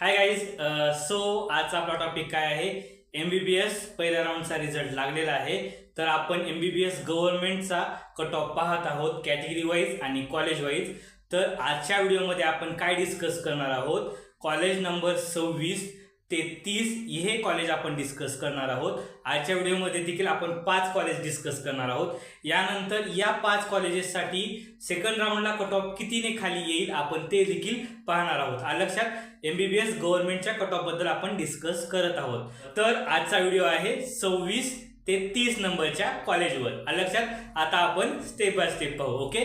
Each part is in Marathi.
हाय गाईज सो आजचा आपला टॉपिक काय आहे? एम बी बी एस पहिल्या राऊंडचा रिझल्ट लागलेला आहे. तर आपण एम बी बी एस गव्हर्नमेंटचा कट ऑफ पाहत आहोत कॅटेगरी वाईज आणि कॉलेज वाईज तर आजच्या व्हिडिओमध्ये आपण काय डिस्कस करणार आहोत? कॉलेज नंबर सव्वीस तेहतीस हे कॉलेज आपण डिस्कस करणार आहोत. आजच्या व्हिडिओमध्ये देखील आपण पाच कॉलेज डिस्कस करणार आहोत. यानंतर या पाच कॉलेजेससाठी सेकंड राऊंडला कट ऑफ कितीने खाली येईल आपण ते देखील पाहणार आहोत. आ लक्षात? एमबीबीएस गव्हर्नमेंटच्या कट ऑफबद्दल आपण डिस्कस करत आहोत. तर आजचा व्हिडिओ आहे सव्वीस ते तीस नंबरच्या कॉलेजवर आ लक्षात? आता आपण स्टेप बाय स्टेप पाहू ओके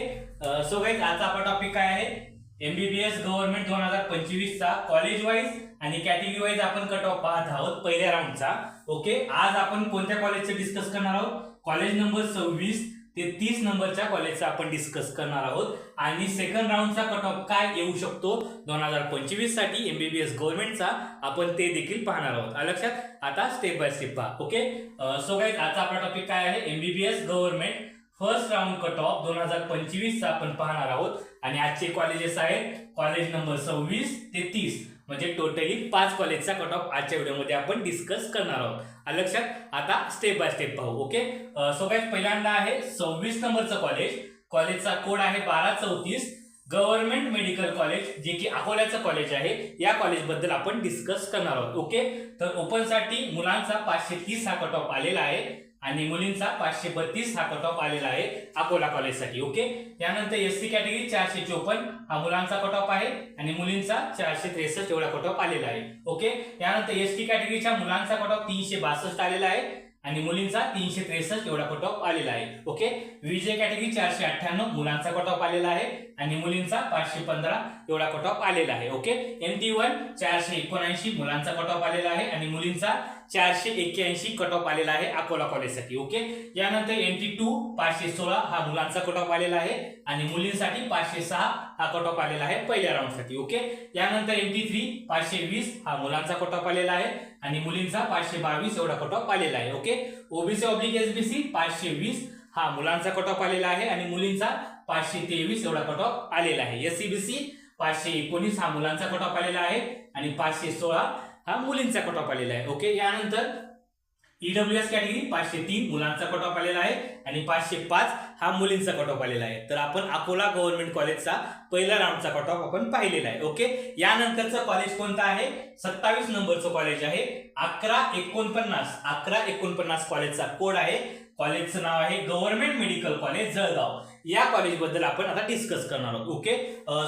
सो गाईज आजचा आपला टॉपिक काय आहे? एमबीबीएस गव्हर्नमेंट दोन हजार पंचवीसचा कॉलेज वाईज आणि कॅटेगरी वाईज आपण कट ऑफ पाहत आहोत पहिल्या राऊंडचा ओके आज आपण कोणत्या कॉलेजचे डिस्कस करणार आहोत? कॉलेज नंबर सव्वीस ते तीस नंबरच्या कॉलेजचा आपण डिस्कस करणार आहोत. आणि सेकंड राऊंडचा कट ऑफ काय येऊ शकतो? दोन हजार पंचवीससाठी एमबीबीएस गव्हर्नमेंटचा आपण ते देखील पाहणार आहोत. लक्षात? आता स्टेप बाय स्टेप पहा. ओके सो गाईज आजचा आपला टॉपिक काय आहे? MBBS government first round cut off दोन हजार पंचवीसचा आपण पाहणार आहोत. आणि आजचे कॉलेजेस आहेत. कॉलेज नंबर सव्वीस ते तीस. म्हणजे टोटली पाच कॉलेजचा कट ऑफ आजच्या व्हिडिओमध्ये आपण डिस्कस करणार आहोत. लक्षात आता स्टेप बाय स्टेप पाहू ओके सो काय पहिल्यांदा आहे सव्वीस नंबरचं कॉलेज कॉलेजचा कोड आहे बारा चौतीस. गव्हर्नमेंट मेडिकल कॉलेज जे की अकोल्याचं कॉलेज आहे या कॉलेजबद्दल आपण डिस्कस करणार आहोत ओके तर ओपनसाठी मुलांचा पाचशे तीस हा कट ऑफ आलेला आहे. आणि मुलींचा पाचशे बत्तीस हा कट ऑफ आलेला आहे अकोला कॉलेजसाठी ओके? त्यानंतर एस सी कॅटेगरी चारशे चोपन्न हा मुलांचा कट ऑफ आहे आणि मुलींचा चारशे त्रेसष्ट एवढा कट ऑफ आलेला आहे ओके? त्यानंतर एस टी कॅटेगरीच्या मुलांचा कट ऑफ तीनशे बासष्ट आलेला आहे आणि मुलींचा तीनशे त्रेसष्ट एवढा कट ऑफ आलेला आहे ओके? विजय कॅटेगरी चारशे अठ्ठ्याण्णव मुलांचा कट ऑफ आलेला आहे आणि मुलींचा पाचशे पंधरा एवढा कट ऑफ आलेला आहे ओके? एम टी वन चारशे एकोणऐंशी मुलांचा कट ऑफ आलेला आहे आणि मुलींचा चारशे एक्क्याऐंशी कट ऑफ आलेला आहे अकोला कॉलेजसाठी ओके यानंतर एन टी टू पाचशे सोळा हा मुलांचा कट ऑफ आलेला आहे आणि मुलींसाठी पाचशे सहा हा कट ऑफ आलेला आहे पहिल्या राऊंडसाठी ओके यानंतर एन टी थ्री पाचशे वीस हा मुलांचा कट ऑफ आलेला आहे आणि मुलींचा पाचशे बावीस एवढा कट ऑफ आलेला आहे ओके ओबीसी ऑब्लिक एसबीसी पाचशे वीस हा मुलांचा कट ऑफ आलेला आहे आणि मुलींचा पाचशे तेवीस एवढा कट ऑफ आलेला आहे. एससीबीसी पाचशे एकोणीस हा मुलांचा कट ऑफ आलेला आहे आणि पाचशे सोळा हा मुलींचा कट ऑफ आलेला आहे. ओके यानंतर ईडब्ल्यू एस कॅटेगरी पाचशे तीन मुलांचा कट ऑफ आलेला आहे आणि पाचशे पाच हा मुलींचा कट ऑफ आलेला आहे. तर आपण अकोला गव्हर्नमेंट कॉलेजचा पहिला राऊंडचा कट ऑफ आपण पाहिलेला आहे. ओके यानंतरचं कॉलेज कोणतं आहे? सत्तावीस नंबरचं कॉलेज आहे. अकरा एकोणपन्नास अकरा एकोणपन्नास कॉलेजचा कोड आहे. कॉलेजचं नाव आहे गव्हर्नमेंट मेडिकल कॉलेज जळगाव. या कॉलेजबद्दल आपण आता डिस्कस करणार आहोत. ओके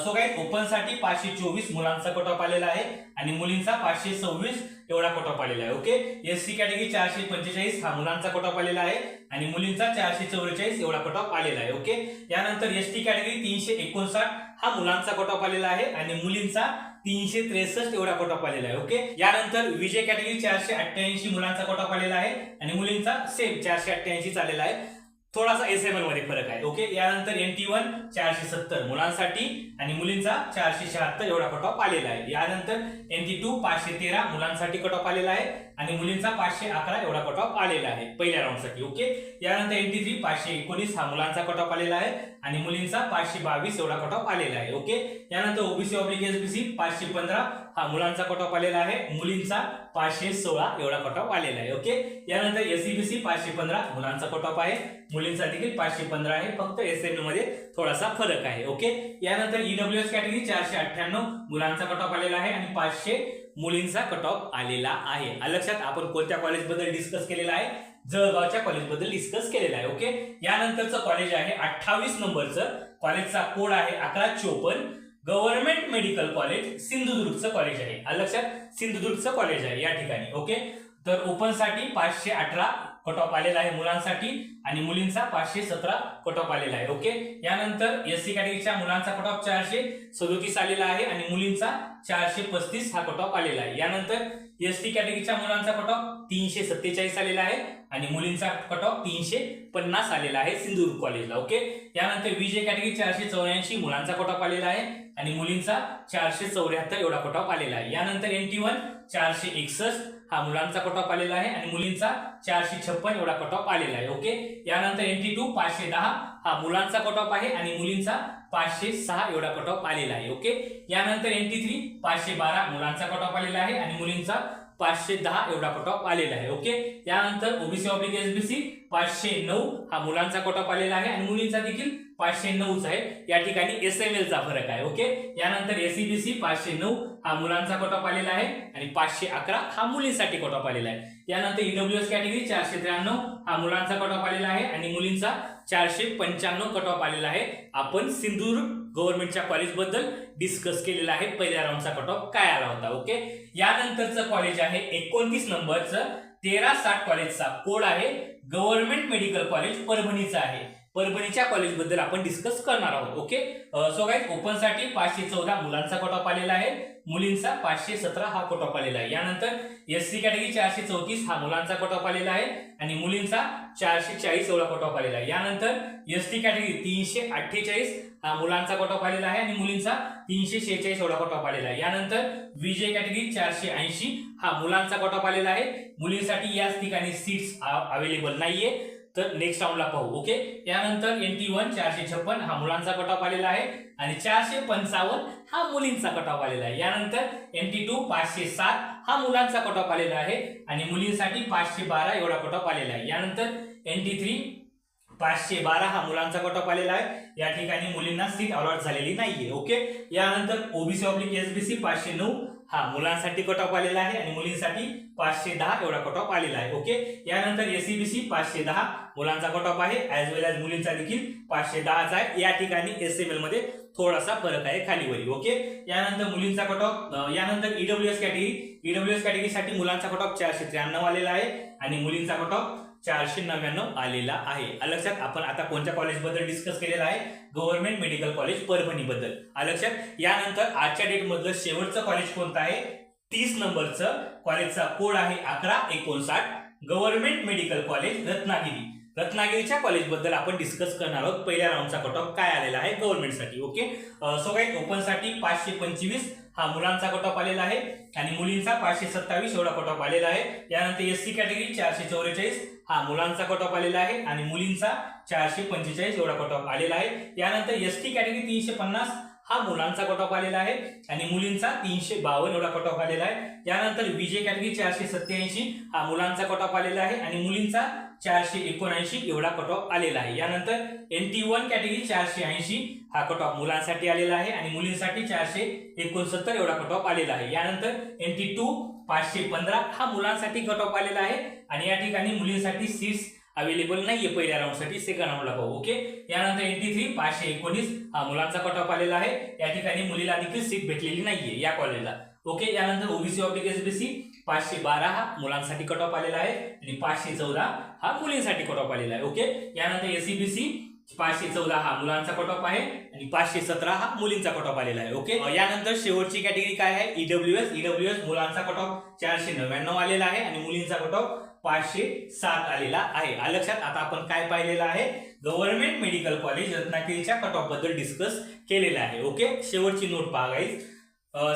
सो काय ओपनसाठी पाचशे चोवीस मुलांचा कट ऑफ आलेला आहे आणि मुलींचा पाचशे सव्वीस एवढा कट ऑफ आलेला आहे. ओके एस सी कॅटेगरी चारशे पंचेचाळीस हा मुलांचा कट ऑफ आलेला आहे आणि मुलींचा चारशे चौवेचाळीस एवढा कट ऑफ आलेला आहे. ओके यानंतर एस टी कॅटेगरी तीनशे एकोणसाठ हा मुलांचा कट ऑफ आलेला आहे आणि मुलींचा तीनशे त्रेसष्ट एवढा कट ऑफ आलेला आहे. ओके यानंतर विजय कॅटेगरी चारशे अठ्ठ्याऐंशी मुलांचा कट ऑफ आलेला आहे आणि मुलींचा सेम चारशे अठ्ठ्याऐंशी आलेला आहे. थोडासा एस एम एलमध्ये फरक आहे. ओके यानंतर एन टी वन चारशे सत्तर मुलांसाठी आणि मुलींचा चारशे शहात्तर एवढा कट ऑफ आलेला आहे. यानंतर एन टी टू पाचशे तेरा मुलांसाठी कट ऑफ आलेला आहे आणि मुलींचा पाचशे अकरा एवढा कट ऑफ आलेला आहे पहिल्या राऊंडसाठी ओके यानंतर एन टी थ्री पाचशे एकोणीस हा मुलांचा कट ऑफ आलेला आहे आणि मुलींचा पाचशे बावीस एवढा कट ऑफ आलेला आहे. ओके यानंतर ओबीसी ऑब्लिक एसबीसी पाचशे पंधरा हा मुलांचा कट ऑफ आलेला आहे. मुलींचा पाचशे सोळा एवढा कट ऑफ आलेला आहे ओके यानंतर एसईबीसी पाचशे पंधरा मुलांचा कट ऑफ आहे मुलींचा देखील पाचशे पंधरा आहे फक्त एसएमयू मध्ये थोडासा फरक आहे ओके यानंतर ईडब्ल्यू एस कॅटेगरी चारशे अठ्ठ्याण्णव मुलांचा कट ऑफ आलेला आहे आणि पाचशे मुलींचा कट ऑफ आलेला आहे. लक्षात आपण कोणत्या कॉलेजबद्दल डिस्कस केलेला आहे? जळगावच्या कॉलेजबद्दल डिस्कस केलेला आहे ओके यानंतरचं कॉलेज आहे अठ्ठावीस नंबरचं. कॉलेजचा कोड आहे अकरा चोपन्न. गव्हर्नमेंट मेडिकल कॉलेज सिंधुदुर्गचं कॉलेज आहे. आ लक्षात? सिंधुदुर्गचं कॉलेज आहे या ठिकाणी ओके? तर ओपनसाठी पाचशे अठरा कट ऑफ आलेला आहे मुलांसाठी आणि मुलींचा पाचशे सतरा कट ऑफ आलेला आहे ओके? यानंतर एस सी कॅटेगरीच्या मुलांचा कट ऑफ चारशे सदोतीस आलेला आहे आणि मुलींचा चारशे पस्तीस हा कट ऑफ आलेला आहे. यानंतर एस टी कॅटेगरीच्या मुलांचा कट ऑफ तीनशे सत्तेचाळीस आलेला आहे. आणि मुलींचा कट ऑफ तीनशे पन्नास आलेला आहे सिंधुदुर्ग कॉलेजला ओके यानंतर विजय कॅटेगरी चारशे चौऱ्याऐंशी मुलांचा कट ऑफ आलेला आहे आणि मुलींचा चारशे चौऱ्याहत्तर एवढा कट ऑफ आलेला आहे. यानंतर एन टी वन चारशे एकसष्ट हा मुलांचा कट ऑफ आलेला आहे आणि मुलींचा चारशे छप्पन एवढा कट ऑफ आलेला आहे ओके यानंतर एन टी टू पाचशे दहा हा मुलांचा कट ऑफ आहे आणि मुलींचा पाचशे सहा एवढा कट ऑफ आलेला आहे ओके यानंतर एनटी थ्री पाचशे बारा मुलांचा कट ऑफ आलेला आहे आणि मुलींचा पाचशे दहा एवढा कट ऑफ आलेला आहे ओके यानंतर ओबीसी ऑब्लिक एसबीसी पाचशे नऊ हा मुलांचा कट ऑफ आलेला आहे आणि मुलींचा देखील पाचशे नऊच आहे. या ठिकाणी एस एम एलचा फरक आहे ओके यानंतर एसीबीसी पाचशे नऊ हा मुलांचा कट ऑफ आलेला आहे आणि पाचशे अकरा हा मुलींसाठी कट ऑफ आलेला आहे. यानंतर ईडब्ल्यू एस कॅटेगरी चारशे त्र्याण्णव हा मुलांचा कट ऑफ आलेला आहे आणि मुलींचा चारशे पंच्याण्णव कट ऑफ आलेला आहे. आपण सिंधुदुर्ग गव्हर्नमेंटच्या कॉलेजबद्दल डिस्कस केलेला आहे. पहिल्या राऊंडचा कट ऑफ काय आला होता ओके यानंतरचं कॉलेज आहे एकोणतीस नंबरचं तेरा साठ कॉलेजचा कोड आहे गव्हर्नमेंट मेडिकल कॉलेज परभणीचा आहे. परभणीच्या कॉलेजबद्दल आपण डिस्कस करणार आहोत ओके सो गाईज ओपनसाठी पाचशे चौदा मुलांचा कट ऑफ आलेला आहे. मुलींचा पाचशे सतरा हा कट ऑफ आलेला आहे. यानंतर एस सी कॅटेगरी चारशे चौतीस हा मुलांचा कट ऑफ आलेला आहे आणि मुलींचा चारशे चाळीस एवढा कट ऑफ आलेला आहे. यानंतर एस टी कॅटेगरी तीनशे अठ्ठेचाळीस हा मुलांचा कट ऑफ आलेला आहे आणि मुलींचा तीनशे शेहेचाळीस एवढा कट ऑफ आलेला आहे. यानंतर विजय कॅटेगरी चारशे ऐंशी हा मुलांचा कट ऑफ आलेला आहे. मुलींसाठी याच ठिकाणी सीट्स अवेलेबल नाहीये. तर नेक्स्ट राऊंडला पाहू ओके यानंतर एन टी वन चारशे छप्पन हा मुलांचा कट ऑफ आलेला आहे आणि चारशे पंचावन्न हा मुलींचा कट ऑफ आलेला आहे. यानंतर एन टी टू पाचशे सात हा मुलांचा कट ऑफ आलेला आहे आणि मुलींसाठी पाचशे बारा एवढा कट ऑफ आलेला आहे. यानंतर एन टी थ्री पाचशे बारा हा मुलांचा कट ऑफ आलेला आहे. या ठिकाणी मुलींना सीट अलॉट झालेली नाहीये ओके? यानंतर ओबीसी ऑब्लिक एसबीसी पाचशे नऊ हा मुलांसाठी कट ऑफ आलेला आहे आणि मुलींसाठी पाचशे दहा एवढा कट ऑफ आलेला आहे ओके? यानंतर एसीबीसी पाचशे दहा मुलांचा कट ऑफ आहे. ऍज वेल एज मुलींचा देखील पाचशे दहाचा आहे. या ठिकाणी एस एम एलमध्ये थोडासा फरक आहे खालीवरी ओके? यानंतर मुलींचा कट ऑफ यानंतर EWS category EWS कॅटेगरीसाठी मुलांचा कट ऑफ चारशे त्र्याण्णव आलेला आहे आणि मुलींचा कट ऑफ चारशे नव्याण्णव आलेला आहे. लक्षात आपण आता कोणत्या कॉलेजबद्दल डिस्कस केलेला आहे? गव्हर्नमेंट मेडिकल कॉलेज परभणी बद्दल लक्षात? यानंतर आजच्या डेटमधलं शेवटचं कॉलेज कोणतं आहे? तीस नंबरचं कॉलेजचा कोड आहे अकरा एकोणसाठ. Government medical college Ratnagiri. रत्नागिरीच्या कॉलेजबद्दल आपण डिस्कस करणार आहोत. पहिल्या राऊंडचा कट ऑफ काय आलेला आहे? गव्हर्नमेंटसाठी ओके सो काही ओपनसाठी पाचशे पंचवीस हा मुलांचा कट ऑफ आलेला आहे आणि मुलींचा पाचशे सत्तावीस एवढा कट ऑफ आलेला आहे. यानंतर एस सी कॅटेगरी चारशे चौवेचाळीस हा मुलांचा कट ऑफ आलेला आहे आणि मुलींचा चारशे पंचेचाळीस एवढा कट ऑफ आलेला आहे. यानंतर एस टी कॅटेगरी तीनशे पन्नास हा मुलांचा कट ऑफ आलेला आहे आणि मुलींचा तीनशे बावन्न एवढा कट ऑफ आलेला आहे. यानंतर विजय कॅटेगरी चारशे सत्याऐंशी हा मुलांचा कट ऑफ आलेला आहे आणि मुलींचा चारशे एकोणऐंशी एवढा कट ऑफ आलेला आहे. यानंतर एन टी वन कॅटेगरी चारशे ऐंशी हा कट ऑफ मुलांसाठी आलेला आहे आणि मुलींसाठी चारशे एकोणसत्तर एवढा कट ऑफ आलेला आहे. यानंतर एन टी टू पाचशे पंधरा हा मुलांसाठी कट ऑफ आलेला आहे आणि या ठिकाणी मुलींसाठी सीट्स अवेलेबल नाहीये पहिल्या राऊंडसाठी सेकंड राऊंडला पाहू ओके यानंतर एनटी थ्री पाचशे एकोणीस हा मुलांचा कट ऑफ आलेला आहे. या ठिकाणी मुलीला देखील सीट भेटलेली नाहीये या कॉलेजला ओके यानंतर ओबीसी ऑब्लिक एसबीसी पाचशे बारा हा मुलांसाठी कट ऑफ आलेला आहे आणि पाचशे चौदा हा मुलींसाठी कट ऑफ आलेला आहे. ओके यानंतर एसीबीसी पाचशे चौदा हा मुलांचा कट ऑफ आहे आणि पाचशे सतरा हा मुलींचा कट ऑफ आलेला आहे. ओके यानंतर शेवटची कॅटेगरी काय आहे? ईडब्ल्यू एस ईडब्ल्यू एस मुलांचा कट ऑफ चारशे नव्याण्णव आलेला आहे आणि मुलींचा कट ऑफ पाचशे सात आलेला आहे. लक्षात आता आपण काय पाहिलेलं आहे? गव्हर्नमेंट मेडिकल कॉलेज रत्नागिरीच्या कट ऑफबद्दल डिस्कस केलेलं आहे. ओके शेवटची नोट पहा गाईज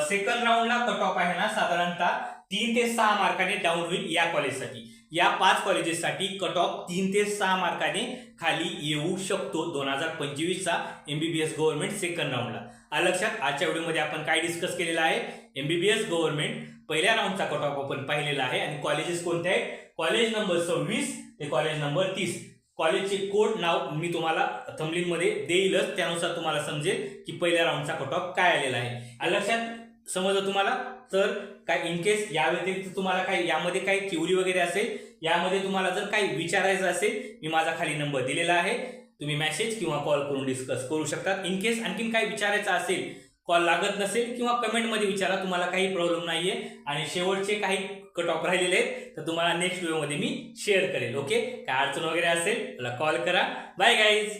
सेकंड राऊंडला कट ऑफ आहे ना साधारणतः तीन ते सहा मार्काने डाऊन होईल या कॉलेजसाठी या पाच कॉलेजेससाठी कट ऑफ तीन ते सहा मार्काने खाली येऊ शकतो दोन हजार पंचवीसचा एमबीबीएस गव्हर्नमेंट सेकंड राऊंडला आ लक्षात आजच्या व्हिडिओमध्ये आपण काय डिस्कस केलेलं आहे? एमबीबीएस गव्हर्नमेंट पहिल्या राऊंडचा कट ऑफ आपण पाहिलेला आहे आणि कॉलेजेस कोणते आहेत? कॉलेज नंबर सव्वीस ते कॉलेज नंबर तीस. कॉलेजचे कोड नाव मी तुम्हाला थंबलिंगमध्ये देईलच. त्यानुसार तुम्हाला समजेल की पहिल्या राऊंडचा कट ऑफ काय आलेला आहे. लक्षात समजलं तुम्हाला? तर काय इन केस या व्यतिरिक्त तुम्हाला काही यामध्ये काही क्युरी वगैरे असेल यामध्ये तुम्हाला जर काही विचारायचं असेल मी माझा खाली नंबर दिलेला आहे. तुम्ही मेसेज किंवा कॉल करून डिस्कस करू शकता. इन केस आणखीन काही विचारायचं असेल कॉल लागत नसेल किंवा कमेंटमध्ये विचारा तुम्हाला काही प्रॉब्लेम नाहीये. आणि शेवटचे काही कट ऑफ राहिलेले आहेत तर तुम्हाला नेक्स्ट व्हिडिओमध्ये मी शेअर करेल. ओके काय अडचण वगैरे असेल मला कॉल करा. Bye guys